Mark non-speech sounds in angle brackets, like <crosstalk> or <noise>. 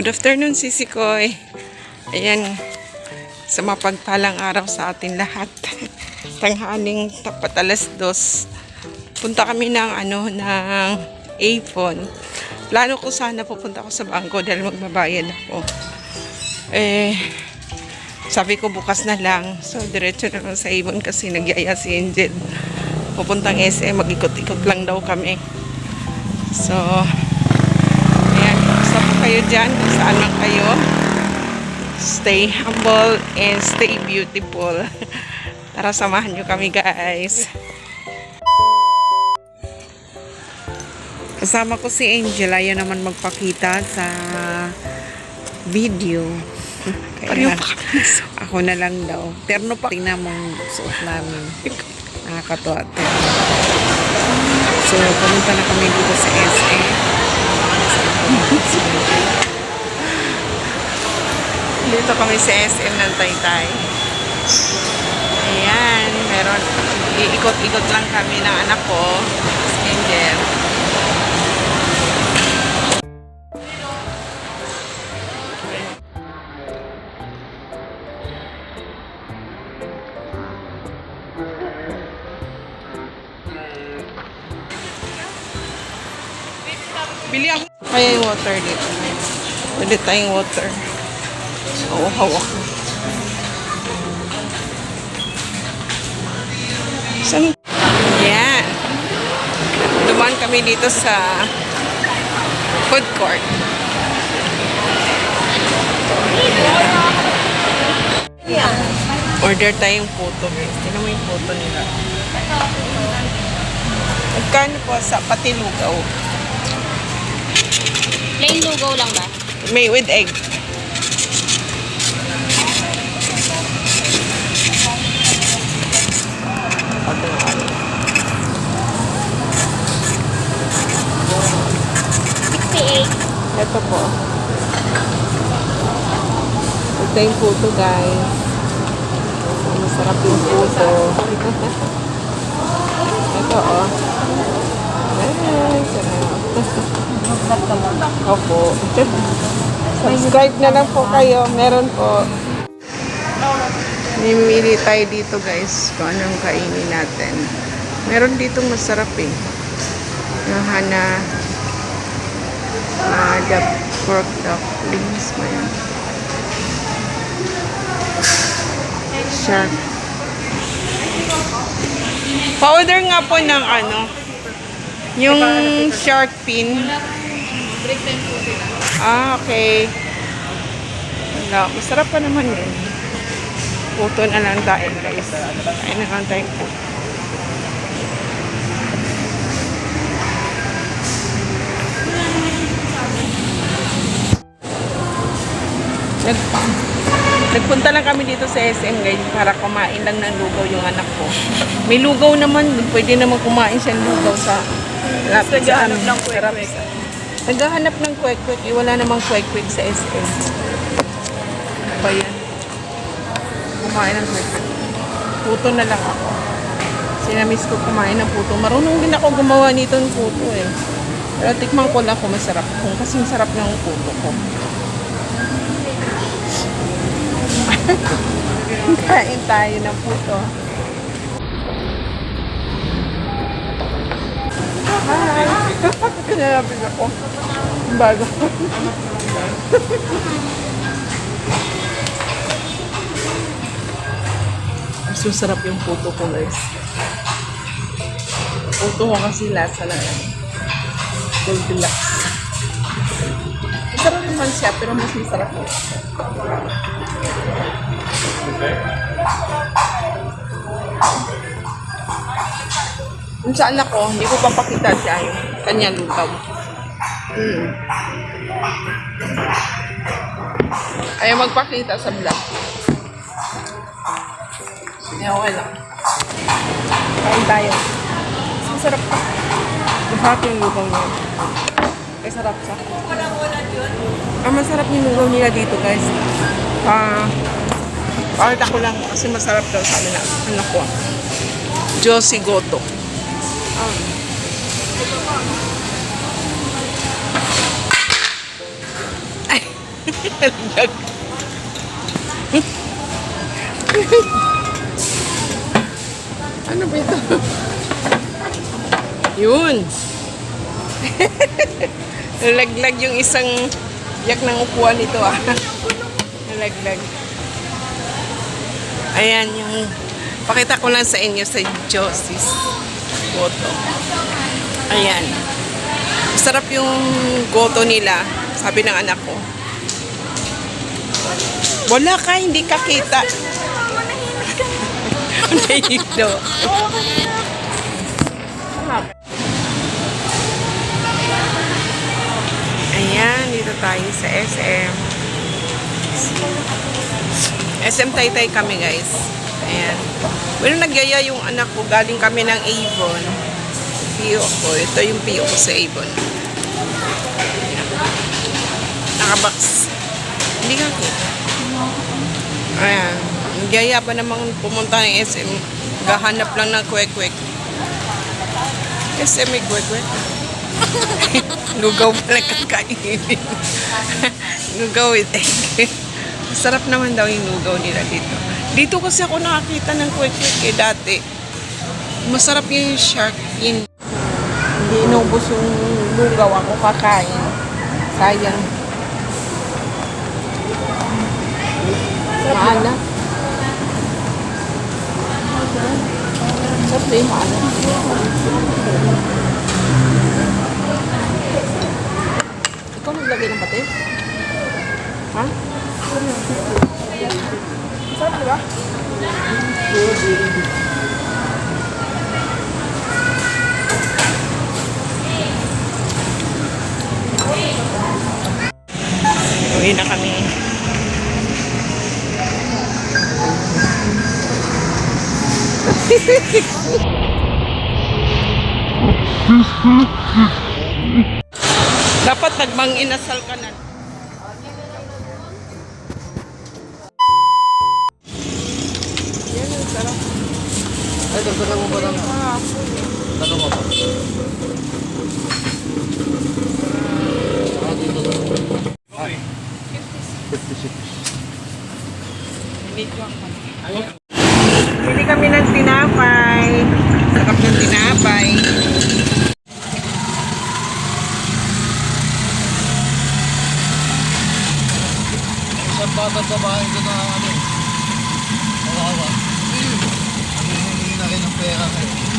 Good afternoon, Sisi Koy. Ayan, sa mapagpalang araw sa atin lahat. <laughs> Tanghaling tapat alas dos. Punta kami ng ano, ng iPhone. Plano ko sana pupunta ako sa bangko dahil magbabayad ako. Eh, sabi ko bukas na lang. So, diretso na lang sa Avon kasi nagyaya si Angel. Pupuntang SM, mag-ikot-ikot lang daw kami. So, kayo dyan, kung saan man kayo. Stay humble and stay beautiful. <laughs> Tara, samahan nyo kami guys. Kasama ko si Angel, ayaw naman magpakita sa video. <laughs> Kaya, ako na lang daw. Terno pa. Tingnan mong suot namin. Nakakatuwa. Terno. So, pumunta na kami dito sa SA. Dito kami sa SM ng Taytay. Ayan, meron. Iikot-ikot lang kami ng anak ko. Angel. Bili ako. Kaya yung water dito. Pwede tayong water. Oo, hawak. Saan? Yan. Dumaan kami dito sa food court. Order tayong guys. Tingnan mo yung puto nila. Magkano po sa patilugaw? Plain lugaw lang ba? May with egg. Ito po. Ito yung guys. Masarap yung puto. Ito, oh. Ay, sarap. Opo. Subscribe na lang po kayo. Meron po. Mimili tayo dito guys kung anong kainin natin. Meron dito masarap eh. Yung hana uh, the pork dumplings mo yan. Shark. Powder nga po ng ano, yung shark fin. Ah, okay. Wala, masarap pa naman yun. Puto na lang tayo, guys. Kain na lang tayo. Nag Nagpunta lang kami dito sa SM guys para kumain lang ng lugaw yung anak ko. May lugaw naman, pwede naman kumain siya ng lugaw sa lapit sa amin. kwek Naghahanap ng kwek-kwek, eh, wala namang kwek-kwek sa SM. Ba yan? Kumain ng kwek-kwek. Puto na lang ako. Sinamiss ko kumain ng puto. Marunong din ako gumawa nito ng puto eh. Pero tikman ko lang kung masarap. Kung kasi masarap ng puto ko. <laughs> Kain tayo ng puto. Hi! Kinalapit ako. Bago. Mas masarap yung puto ko guys. Puto ko kasi lasa lang. Goldilocks. Masarap naman siya pero mas masarap yun. Yung sa anak ko, hindi ko papakita siya yung kanya lugaw. Hmm. Ayaw magpakita sa vlog. Hindi okay lang. Kain tayo. Masarap pa. Masarap yung lugaw niya. Ay, sarap siya. Ah, masarap yung lugaw nila dito, guys. Ah, Pakita ko lang kasi masarap daw sa amin na anak ko. Josie Goto. Ay, ano ba ito? Yun. <laughs> Nalaglag yung isang yak ng upuan nito ah. Nalaglag. Ayan yung pakita ko lang sa inyo sa Josie's Goto. Ayan. Sarap yung goto nila, sabi ng anak ko. Wala ka, hindi ka kita. Dito. Ayan, dito tayo sa SM. SM Taytay kami guys. Ayan. Bueno, nagyaya yung anak ko. Galing kami ng Avon. PO ko. Ito yung PO ko sa Avon. Nakabox. Hindi ka kita. Ayan. Nagyaya pa namang pumunta ng SM. Gahanap lang ng kwek-kwek. SM may kwek-kwek. <laughs> Lugaw pala kakainin. <laughs> lugaw with egg. Masarap naman daw yung lugaw nila dito. Dito kasi ako nakakita ng kwek-kwek eh dati. Masarap yung shark in. Hindi inubos yung lugaw ako kakain. Sayang. Maalat. Sarap eh, maalat. Dapat nagmang inasal ka na. Yan ang sarap. Ay, dagdagan mo ba ng... Ano mo ba? Ah, dito na. Ay. 56. Bili kami ng tinapay. Sarap ng tinapay. Isang bata sa bahay ko na ano. Kawawa. Hinihingi na rin ng pera kayo.